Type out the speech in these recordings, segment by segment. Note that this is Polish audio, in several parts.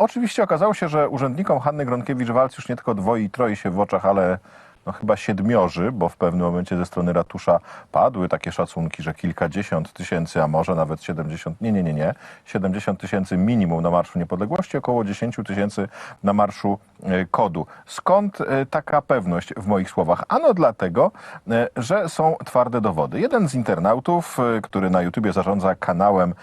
Oczywiście okazało się, że urzędnikom Hanny Gronkiewicz-Walc już nie tylko dwoi i troi się w oczach, ale no chyba siedmiorzy, bo w pewnym momencie ze strony ratusza padły takie szacunki, że kilkadziesiąt tysięcy, a może nawet 70, nie, nie, nie, nie, 70 tysięcy minimum na Marszu Niepodległości, około 10 tysięcy na Marszu e, Kodu. Skąd e, taka pewność w moich słowach? Ano dlatego, e, że są twarde dowody. Jeden z internautów, który na YouTubie zarządza kanałem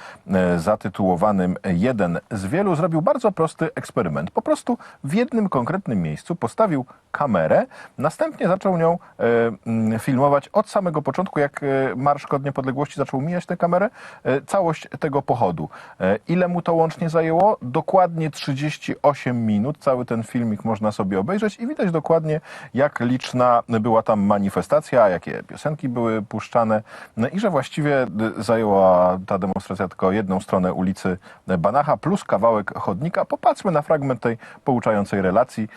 zatytułowanym Jeden z wielu, zrobił bardzo prosty eksperyment. Po prostu w jednym konkretnym miejscu postawił kamerę, następnie zaczął nią e, mm, filmować od samego początku, jak e, Marsz Kod Niepodległości zaczął mijać tę kamerę, e, całość tego pochodu. Ile mu to łącznie zajęło? Dokładnie 38 minut. Cały ten filmik można sobie obejrzeć i widać dokładnie, jak liczna była tam manifestacja, jakie piosenki były puszczane no i że właściwie zajęła ta demonstracja tylko jedną stronę ulicy Banacha plus kawałek chodnika. Popatrzmy na fragment tej pouczającej relacji,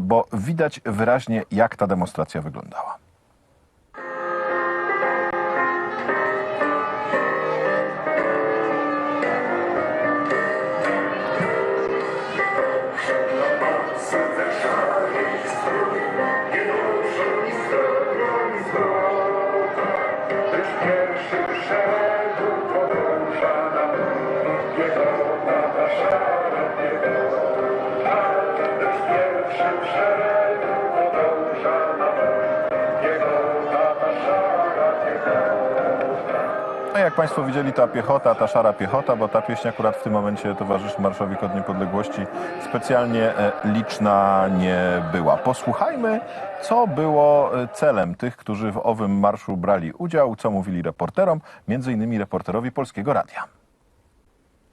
bo widać wyraźnie, jak ta demonstracja wyglądała. Jak Państwo widzieli, ta piechota, ta szara piechota, bo ta pieśń akurat w tym momencie towarzyszy Marszowi Kod Niepodległości, specjalnie e, liczna nie była. Posłuchajmy, co było e, celem tych, którzy w owym marszu brali udział, co mówili reporterom, między innymi reporterowi Polskiego Radia.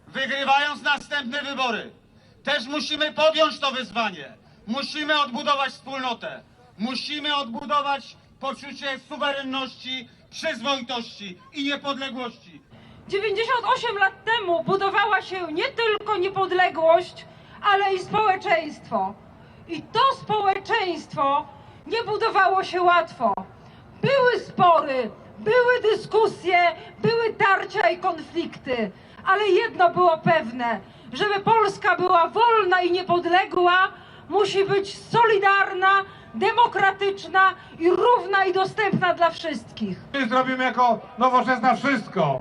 wygrywając następne wybory, też musimy podjąć to wyzwanie. Musimy odbudować wspólnotę. Musimy odbudować poczucie suwerenności, przyzwoitości i niepodległości. 98 lat temu budowała się nie tylko niepodległość, ale i społeczeństwo. I to społeczeństwo nie budowało się łatwo. Były spory, były dyskusje, były tarcia i konflikty, ale jedno było pewne: żeby Polska była wolna i niepodległa, musi być solidarna, demokratyczna i równa i dostępna dla wszystkich. My zrobimy jako nowoczesna wszystko,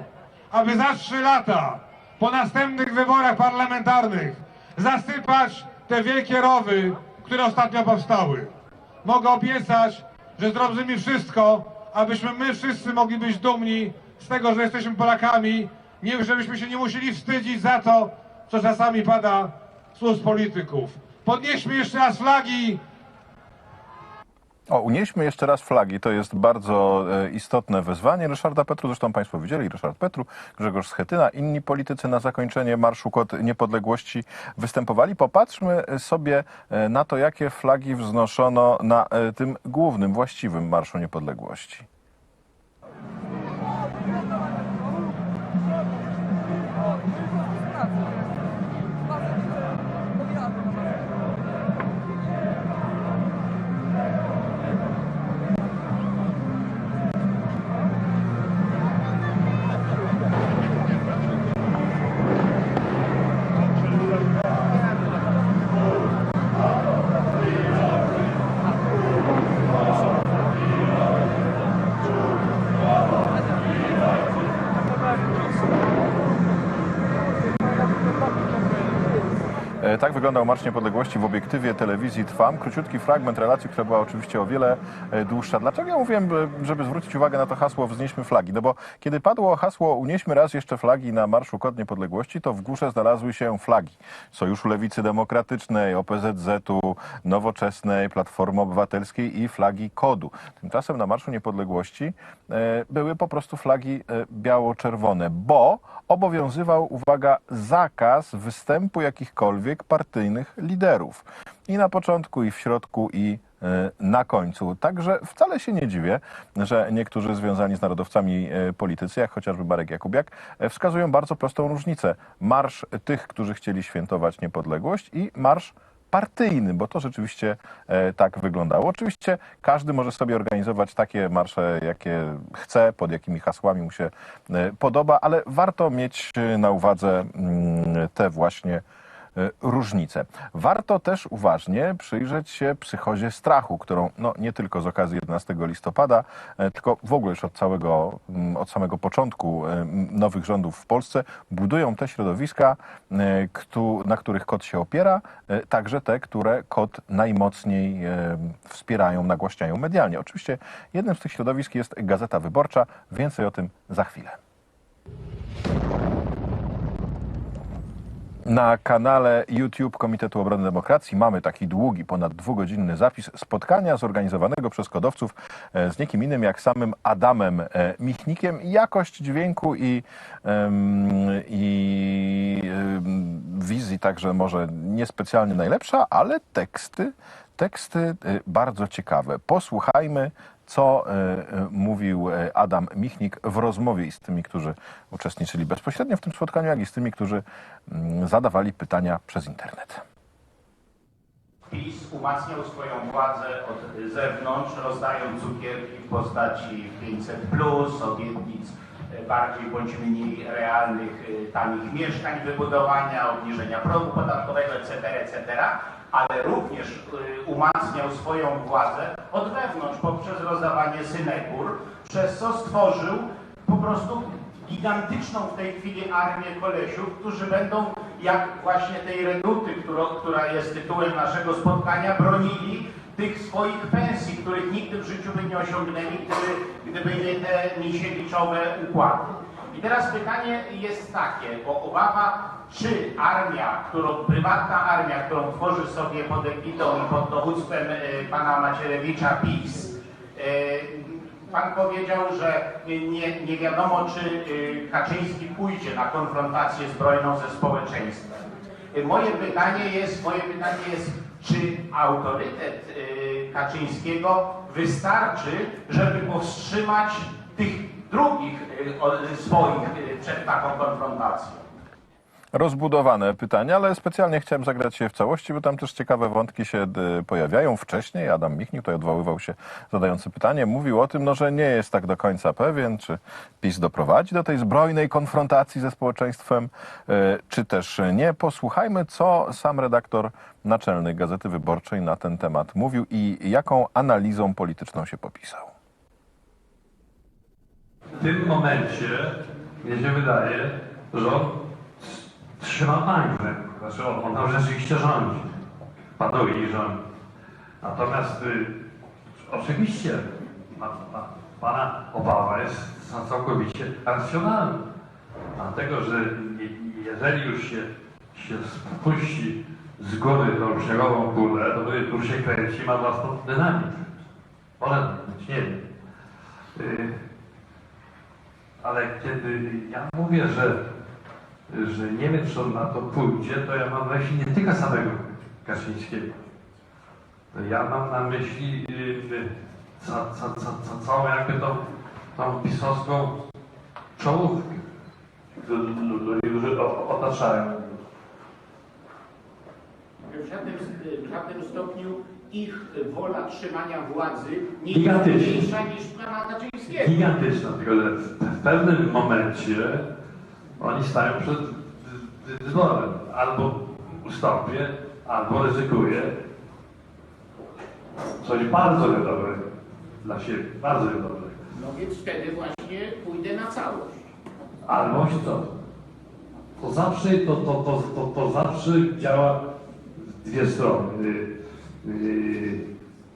aby za trzy lata po następnych wyborach parlamentarnych zasypać te wielkie rowy, które ostatnio powstały. Mogę obiecać, że zrobimy wszystko, abyśmy my wszyscy mogli być dumni z tego, że jesteśmy Polakami, nie, żebyśmy się nie musieli wstydzić za to, co czasami pada z ust polityków. Podnieśmy jeszcze raz flagi O, unieśmy jeszcze raz flagi. To jest bardzo e, istotne wezwanie. Ryszarda Petru, zresztą Państwo widzieli, Ryszard Petru, Grzegorz Schetyna, inni politycy na zakończenie Marszu Kod Niepodległości występowali. Popatrzmy sobie e, na to, jakie flagi wznoszono na e, tym głównym, właściwym Marszu Niepodległości. Wyglądał Marsz Niepodległości w obiektywie telewizji Trwam. Króciutki fragment relacji, która była oczywiście o wiele e, dłuższa. Dlaczego ja mówiłem, by- żeby zwrócić uwagę na to hasło Wznieśmy flagi? No bo kiedy padło hasło Unieśmy raz jeszcze flagi na Marszu Kod Niepodległości, to w górze znalazły się flagi Sojuszu Lewicy Demokratycznej, OPZZ-u, Nowoczesnej, Platformy Obywatelskiej i flagi Kodu. Tymczasem na Marszu Niepodległości e, były po prostu flagi e, biało-czerwone, bo obowiązywał, uwaga, zakaz występu jakichkolwiek partyjnych liderów. I na początku, i w środku, i e, na końcu. Także wcale się nie dziwię, że niektórzy związani z narodowcami e, politycy, jak chociażby Marek Jakubiak, e, wskazują bardzo prostą różnicę. Marsz tych, którzy chcieli świętować niepodległość i marsz partyjny, bo to rzeczywiście tak wyglądało. Oczywiście każdy może sobie organizować takie marsze, jakie chce, pod jakimi hasłami mu się podoba, ale warto mieć na uwadze mm, te właśnie różnice. Warto też uważnie przyjrzeć się psychozie strachu, którą no, nie tylko z okazji 11 listopada, e, tylko w ogóle już od całego, mm, od samego początku e, nowych rządów w Polsce budują te środowiska, e, na których kot się opiera, e, także te, które kot najmocniej e, wspierają, nagłaśniają medialnie. Oczywiście jednym z tych środowisk jest Gazeta Wyborcza. Więcej o tym za chwilę. Na kanale YouTube Komitetu Obrony Demokracji mamy taki długi, ponad dwugodzinny zapis spotkania zorganizowanego przez kodowców e, z nikim innym jak samym Adamem e, Michnikiem. Jakość dźwięku i, i wizji także może niespecjalnie najlepsza, ale teksty, teksty e, bardzo ciekawe. Posłuchajmy, co e, e, mówił e, Adam Michnik w rozmowie z tymi, którzy uczestniczyli bezpośrednio w tym spotkaniu, jak i z tymi, którzy mm, zadawali pytania przez internet. PiS umacniał swoją władzę od zewnątrz, rozdając cukierki w postaci 500, obietnic bardziej bądź mniej realnych, tanich mieszkań, wybudowania, obniżenia progu podatkowego, etc., etc., ale również e, umacniał swoją władzę od wewnątrz poprzez rozdawanie synekur, przez co stworzył po prostu gigantyczną w tej chwili armię kolesiów, którzy będą, jak właśnie tej reduty, którą, która jest tytułem naszego spotkania, bronili tych swoich pensji, których nigdy w życiu by nie osiągnęli, gdyby, gdyby nie te misieliczowe układy. I teraz pytanie jest takie, bo obawa, czy armia, którą, prywatna armia, którą tworzy sobie pod egidą i pod dowództwem e, pana Macierewicza PiS, e, Pan powiedział, że nie, nie wiadomo, czy y, Kaczyński pójdzie na konfrontację zbrojną ze społeczeństwem. Moje pytanie jest, moje pytanie jest, czy autorytet Kaczyńskiego wystarczy, żeby powstrzymać tych drugich y, o- swoich y, przed taką konfrontacją? Rozbudowane pytania, ale specjalnie chciałem zagrać je w całości, bo tam też ciekawe wątki się pojawiają. Wcześniej Adam Michnik tutaj odwoływał się zadający pytanie, mówił o tym, no, że nie jest tak do końca pewien, czy PiS doprowadzi do tej zbrojnej konfrontacji ze społeczeństwem, e, czy też nie. Posłuchajmy, co sam redaktor naczelny Gazety Wyborczej na ten temat mówił i jaką analizą polityczną się popisał. W tym momencie, mnie się wydaje, że on trzyma ręku. Znaczy on, on tam rzeczywiście rządzi. Panuje i rządzi. Natomiast y, oczywiście pa, pa, pana obawa jest całkowicie racjonalna. Dlatego, że je- jeżeli już się, się spuści z góry tą śniegową kulę, to już się kręci, ma własną dynamikę. Może być, nie wiem. Y, ale kiedy ja mówię, że, że nie wiem, czy on na to pójdzie, to ja mam na myśli nie tylko samego Kaczyńskiego. To ja mam na myśli yy, ca, ca, ca, ca, całą jakby tą, tą pisowską czołówkę, którzy o- otaczają. W żadnym, w żadnym stopniu ich wola trzymania władzy nie jest mniejsza niż pana Kaczyńskiego. Gigantyczna, tylko że w pewnym momencie oni stają przed wy- wyborem. Albo ustąpię, albo ryzykuję coś bardzo niedobrego dla siebie, bardzo niedobrego. No więc wtedy właśnie pójdę na całość. Albo się co? To zawsze, to, to, to, to, to zawsze działa w dwie strony. Yy,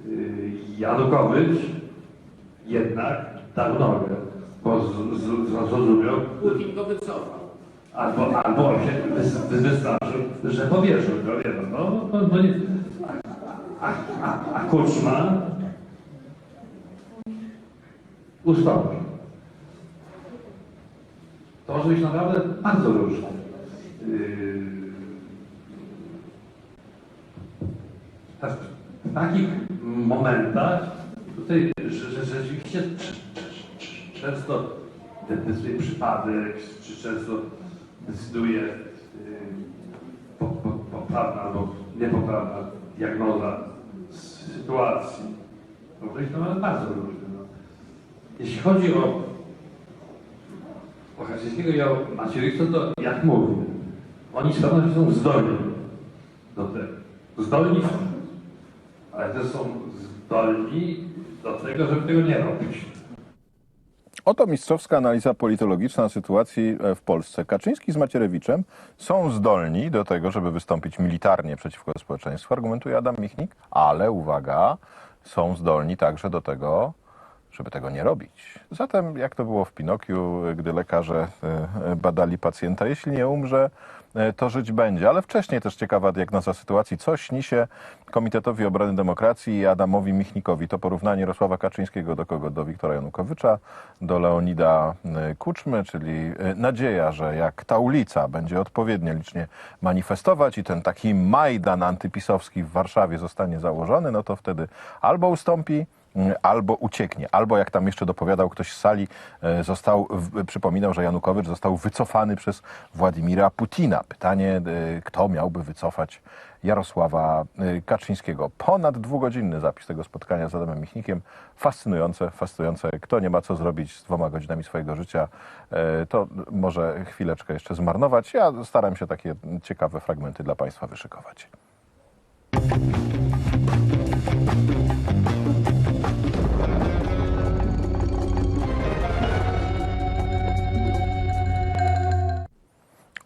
yy, Janukowicz jednak dał nogę, bo zrozumiał, Putin go wycofał. albo, albo się wys- wystraszył, że powierzył go, wie pan, no, no, no nie. A, a, a Kuczma ustąpił. To może być naprawdę bardzo różne. Yy, W takich momentach tutaj rzeczywiście często decyduje przypadek, czy często decyduje po- poprawna albo niepoprawna diagnoza sytuacji. To być to nawet bardzo różne. No. Jeśli chodzi o, o i o Macierewicza, to jak mówię, oni pewnością są zdolni do tego. Zdolni ale też są zdolni do tego, żeby tego nie robić. Oto mistrzowska analiza politologiczna sytuacji e, w Polsce. Kaczyński z Macierewiczem są zdolni do tego, żeby wystąpić militarnie przeciwko społeczeństwu, argumentuje Adam Michnik, ale uwaga, są zdolni także do tego, żeby tego nie robić. Zatem, jak to było w Pinokiu, gdy lekarze e, badali pacjenta, jeśli nie umrze, e, to żyć będzie. Ale wcześniej też ciekawa diagnoza sytuacji. Co śni się Komitetowi Obrony Demokracji i Adamowi Michnikowi? To porównanie Jarosława Kaczyńskiego do kogo? Do Wiktora Janukowycza, do Leonida e, Kuczmy, czyli e, nadzieja, że jak ta ulica będzie odpowiednio licznie manifestować i ten taki Majdan antypisowski w Warszawie zostanie założony, no to wtedy albo ustąpi, albo ucieknie, albo jak tam jeszcze dopowiadał ktoś z sali, e, został, przypominał, że Janukowycz został wycofany przez Władimira Putina. Pytanie, e, kto miałby wycofać Jarosława e, Kaczyńskiego. Ponad dwugodzinny zapis tego spotkania z Adamem Michnikiem. Fascynujące, fascynujące. Kto nie ma co zrobić z dwoma godzinami swojego życia, to może chwileczkę jeszcze zmarnować. Ja staram się takie ciekawe fragmenty dla Państwa wyszykować.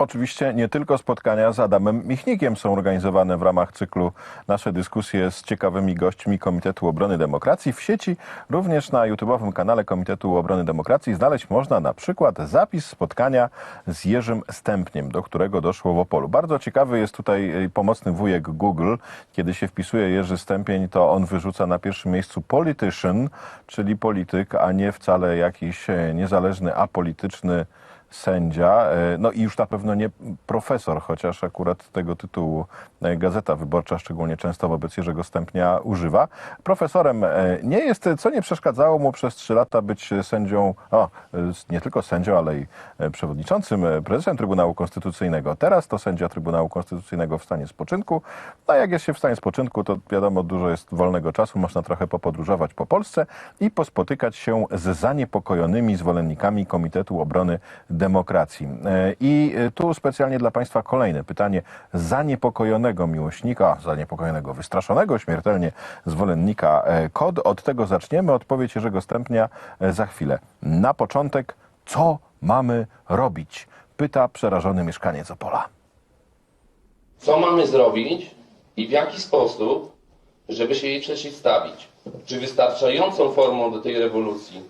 Oczywiście nie tylko spotkania z Adamem Michnikiem są organizowane w ramach cyklu nasze dyskusje z ciekawymi gośćmi Komitetu Obrony Demokracji. W sieci również na YouTube'owym kanale Komitetu Obrony Demokracji znaleźć można na przykład zapis spotkania z Jerzym Stępniem, do którego doszło w Opolu. Bardzo ciekawy jest tutaj y, pomocny wujek Google. Kiedy się wpisuje Jerzy Stępień, to on wyrzuca na pierwszym miejscu politician, czyli polityk, a nie wcale jakiś e, niezależny, apolityczny sędzia, e, no i już na pewno nie profesor, chociaż akurat tego tytułu e, Gazeta Wyborcza szczególnie często wobec Jerzego Stępnia używa. Profesorem e, nie jest, co nie przeszkadzało mu przez trzy lata być sędzią, o, nie tylko sędzią, ale i przewodniczącym, prezesem Trybunału Konstytucyjnego. Teraz to sędzia Trybunału Konstytucyjnego w stanie spoczynku. No jak jest się w stanie spoczynku, to wiadomo, dużo jest wolnego czasu, można trochę popodróżować po Polsce i pospotykać się z zaniepokojonymi zwolennikami Komitetu Obrony Demokracji. E, I e, tu specjalnie dla Państwa kolejne pytanie zaniepokojonego miłośnika, zaniepokojonego, wystraszonego śmiertelnie zwolennika e, KOD. Od tego zaczniemy. Odpowiedź Jerzego Stępnia za chwilę. Na początek, co mamy robić? Pyta przerażony mieszkaniec Opola. co mamy zrobić i w jaki sposób, żeby się jej przeciwstawić. Czy wystarczającą formą do tej rewolucji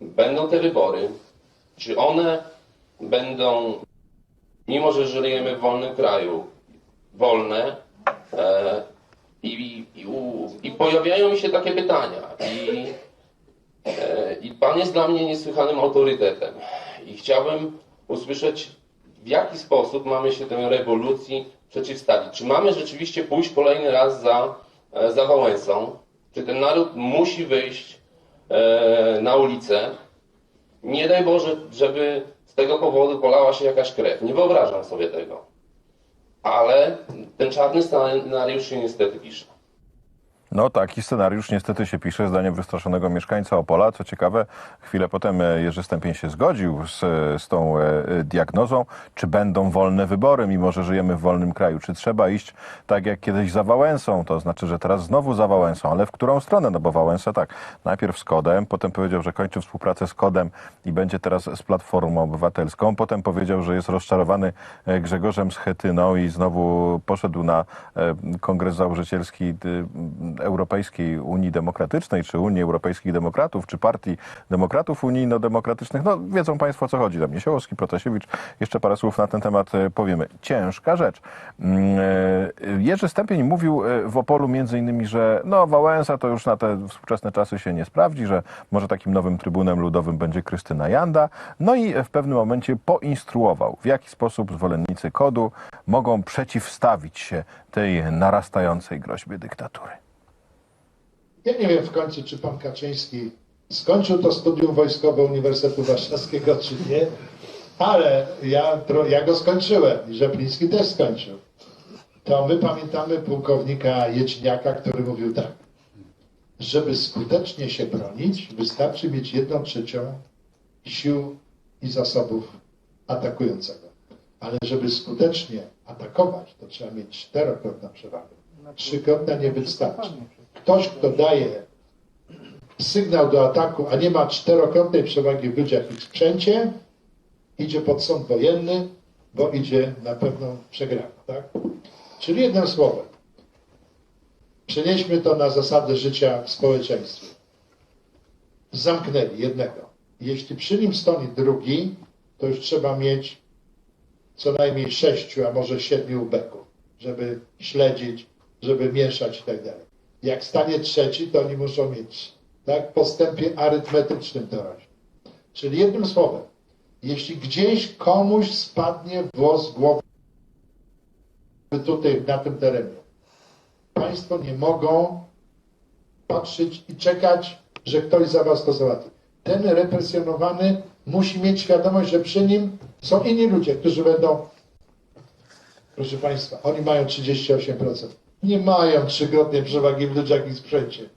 będą te wybory? Czy one będą, mimo że żyjemy w wolnym kraju, wolne? E, i, i, u, I pojawiają mi się takie pytania. I, e, I Pan jest dla mnie niesłychanym autorytetem. I chciałbym usłyszeć, w jaki sposób mamy się tej rewolucji przeciwstawić. Czy mamy rzeczywiście pójść kolejny raz za, e, za Wałęsą? Czy ten naród musi wyjść e, na ulicę? Nie daj Boże, żeby tego powodu polała się jakaś krew. Nie wyobrażam sobie tego. Ale ten czarny scenariusz się niestety pisze. No taki scenariusz niestety się pisze zdaniem wystraszonego mieszkańca Opola. Co ciekawe, chwilę potem e, Jerzy Stępień się zgodził z, z tą e, diagnozą, czy będą wolne wybory, mimo że żyjemy w wolnym kraju. Czy trzeba iść tak jak kiedyś za Wałęsą, to znaczy, że teraz znowu za Wałęsą, ale w którą stronę? No bo Wałęsa tak, najpierw z Kodem, potem powiedział, że kończy współpracę z Kodem i będzie teraz z Platformą Obywatelską, potem powiedział, że jest rozczarowany e, Grzegorzem Schetyną i znowu poszedł na e, kongres założycielski Europejskiej Unii Demokratycznej, czy Unii Europejskich Demokratów, czy Partii Demokratów Unijno-Demokratycznych. No wiedzą Państwo o co chodzi. Tam Niesiołowski, Protasiewicz. Jeszcze parę słów na ten temat e, powiemy. Ciężka rzecz. Mm, e, Jerzy Stępień mówił e, w Opolu między innymi, że no Wałęsa to już na te współczesne czasy się nie sprawdzi, że może takim nowym Trybunem Ludowym będzie Krystyna Janda. No i w pewnym momencie poinstruował, w jaki sposób zwolennicy kodu mogą przeciwstawić się tej narastającej groźbie dyktatury. Ja nie wiem w końcu, czy pan Kaczyński skończył to studium wojskowe Uniwersytetu Warszawskiego, czy nie, ale ja, ja go skończyłem i Rzepliński też skończył. To my pamiętamy pułkownika Jeczniaka, który mówił tak. Żeby skutecznie się bronić, wystarczy mieć jedną trzecią sił i zasobów atakującego. Ale żeby skutecznie atakować, to trzeba mieć czterokrotną przewagę. Trzykrotna nie wystarczy. Ktoś, kto daje sygnał do ataku, a nie ma czterokrotnej przewagi w ludziach i sprzęcie, idzie pod sąd wojenny, bo idzie na pewną przegraną. Tak? Czyli jednym słowem, przenieśmy to na zasady życia w społeczeństwie. Zamknęli jednego. Jeśli przy nim stoi drugi, to już trzeba mieć co najmniej sześciu, a może siedmiu ubeków, żeby śledzić, żeby mieszać i tak dalej. Jak stanie trzeci, to oni muszą mieć, tak, w postępie arytmetycznym rośnie. Czyli jednym słowem, jeśli gdzieś komuś spadnie włos głowy tutaj, na tym terenie, Państwo nie mogą patrzeć i czekać, że ktoś za Was to załatwi. Ten represjonowany musi mieć świadomość, że przy nim są inni ludzie, którzy będą. Proszę Państwa, oni mają 38%. Nie mają trzykrotnej przewagi w ludziach i sprzęcie.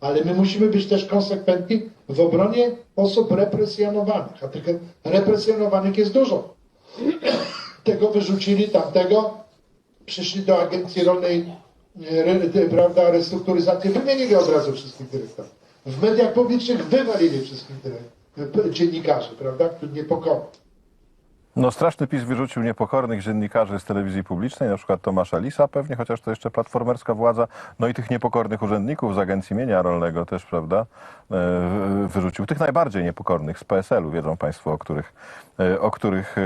Ale my musimy być też konsekwentni w obronie osób represjonowanych. A tych represjonowanych jest dużo. Tego wyrzucili, tamtego, przyszli do agencji rolnej, e, te, prawda, restrukturyzacji, wymienili od razu wszystkich dyrektorów. W mediach publicznych wywalili wszystkich dyrektorów, dziennikarzy, prawda, którzy niepokorni. No straszny PiS wyrzucił niepokornych dziennikarzy z telewizji publicznej, na przykład Tomasza Lisa pewnie, chociaż to jeszcze platformerska władza, no i tych niepokornych urzędników z Agencji Mienia Rolnego też, prawda, wyrzucił. Tych najbardziej niepokornych z PSL-u, wiedzą Państwo, o których, e, o których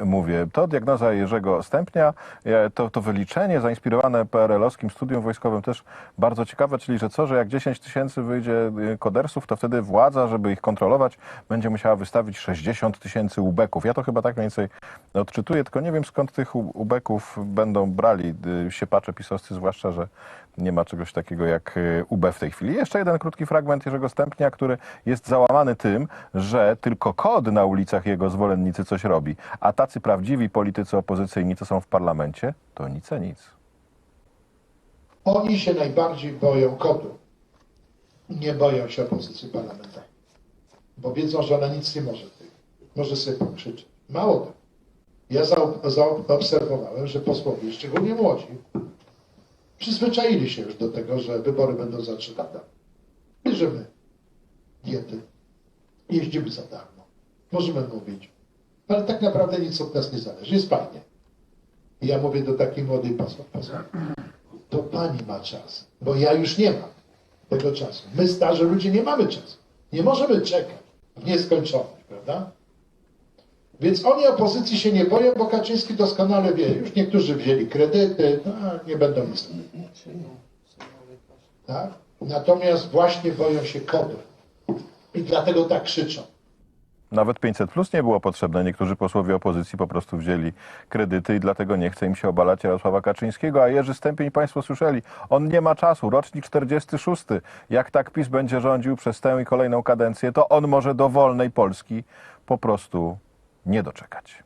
e, mówię. To diagnoza Jerzego Stępnia, e, to, to wyliczenie zainspirowane PRL-owskim studium wojskowym też bardzo ciekawe, czyli że co, że jak 10 tysięcy wyjdzie e, kodersów, to wtedy władza, żeby ich kontrolować, będzie musiała wystawić 60 tysięcy ubeków. Ja to chyba tak mniej więcej odczytuję, tylko nie wiem skąd tych ubeków będą brali siepacze pisowscy, zwłaszcza, że nie ma czegoś takiego jak y, UB w tej chwili. Jeszcze jeden krótki fragment Jerzego Stępnia, który jest załamany tym, że tylko kod na ulicach jego zwolennicy coś robi, a tacy prawdziwi politycy opozycyjni, co są w parlamencie, to nic a nic. Oni się najbardziej boją kodu. Nie boją się opozycji parlamentarnej. Bo wiedzą, że ona nic nie może. Może sobie pokrzyczeć. Mało tego. Ja zaobserwowałem, że posłowie, szczególnie młodzi, przyzwyczaili się już do tego, że wybory będą za trzy lata. Bierzemy diety, jeździmy za darmo, możemy mówić, ale tak naprawdę nic od nas nie zależy. Jest fajnie. I ja mówię do takiej młodej posłów to pani ma czas, bo ja już nie mam tego czasu. My, starzy ludzie, nie mamy czasu. Nie możemy czekać w nieskończoność, prawda? Więc oni opozycji się nie boją, bo Kaczyński doskonale wie. Już niektórzy wzięli kredyty, no, nie będą nic. Tak? Natomiast właśnie boją się kodu. I dlatego tak krzyczą. Nawet 500 plus nie było potrzebne. Niektórzy posłowie opozycji po prostu wzięli kredyty i dlatego nie chce im się obalać Jarosława Kaczyńskiego. A Jerzy Stępień, Państwo słyszeli, on nie ma czasu. Rocznik 46. Jak tak PiS będzie rządził przez tę i kolejną kadencję, to on może do wolnej Polski po prostu nie doczekać.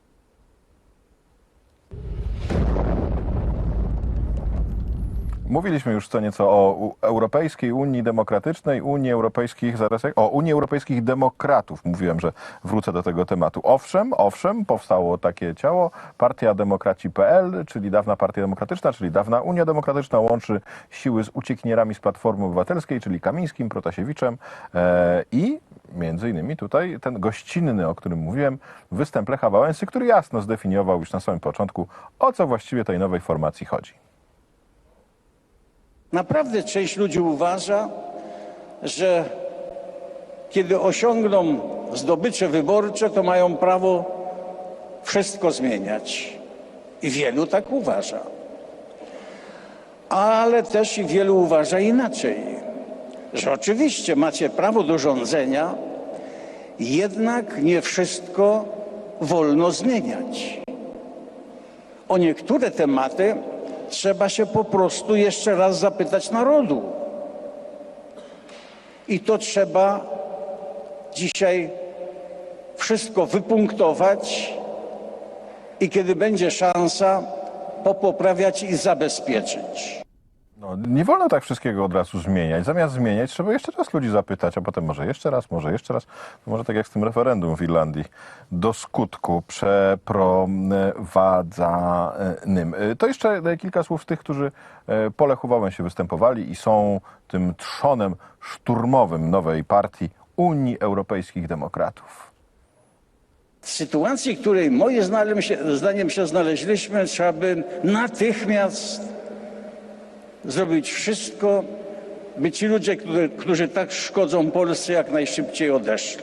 Mówiliśmy już co nieco o Europejskiej Unii Demokratycznej, Unii Europejskich, zaraz jak, o Unii Europejskich Demokratów. Mówiłem, że wrócę do tego tematu. Owszem, owszem, powstało takie ciało, Partia Demokraci.pl, czyli dawna Partia Demokratyczna, czyli dawna Unia Demokratyczna, łączy siły z uciekinierami z Platformy Obywatelskiej, czyli Kamińskim, Protasiewiczem e, i między innymi tutaj ten gościnny, o którym mówiłem, występ Lecha Wałęsy, który jasno zdefiniował już na samym początku, o co właściwie tej nowej formacji chodzi. Naprawdę część ludzi uważa, że kiedy osiągną zdobycze wyborcze, to mają prawo wszystko zmieniać. I wielu tak uważa. Ale też i wielu uważa inaczej, że oczywiście macie prawo do rządzenia, jednak nie wszystko wolno zmieniać. O niektóre tematy trzeba się po prostu jeszcze raz zapytać narodu. I to trzeba dzisiaj wszystko wypunktować i kiedy będzie szansa, popoprawiać i zabezpieczyć. Nie wolno tak wszystkiego od razu zmieniać. Zamiast zmieniać, trzeba jeszcze raz ludzi zapytać, a potem może jeszcze raz, może jeszcze raz. Może tak jak z tym referendum w Irlandii. Do skutku przeprowadzanym. Y, To jeszcze e, kilka słów tych, którzy e, po Lechu Wałęsie występowali i są tym trzonem szturmowym nowej partii Unii Europejskich Demokratów. W sytuacji, w której moim zdaniem się, zdaniem się znaleźliśmy, trzeba by natychmiast zrobić wszystko, by ci ludzie, którzy, którzy tak szkodzą Polsce, jak najszybciej odeszli.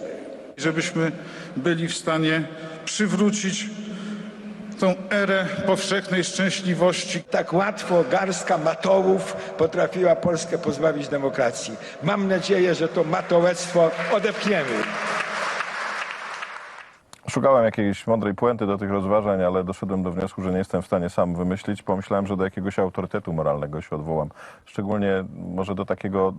żebyśmy byli w stanie przywrócić tą erę powszechnej szczęśliwości. Tak łatwo garstka matołów potrafiła Polskę pozbawić demokracji. Mam nadzieję, że to matołectwo odepchniemy. Szukałem jakiejś mądrej puenty do tych rozważań, ale doszedłem do wniosku, że nie jestem w stanie sam wymyślić. Pomyślałem, że do jakiegoś autorytetu moralnego się odwołam. Szczególnie może do takiego,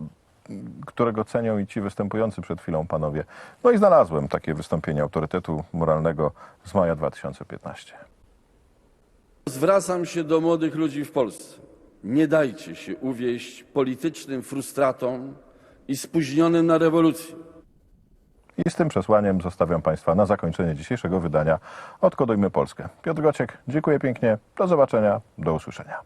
którego cenią i ci występujący przed chwilą panowie. No i znalazłem takie wystąpienie autorytetu moralnego z maja 2015. Zwracam się do młodych ludzi w Polsce. Nie dajcie się uwieść politycznym frustratom i spóźnionym na rewolucję. I z tym przesłaniem zostawiam Państwa na zakończenie dzisiejszego wydania Odkodujmy Polskę. Piotr Gociek, dziękuję pięknie. Do zobaczenia, do usłyszenia.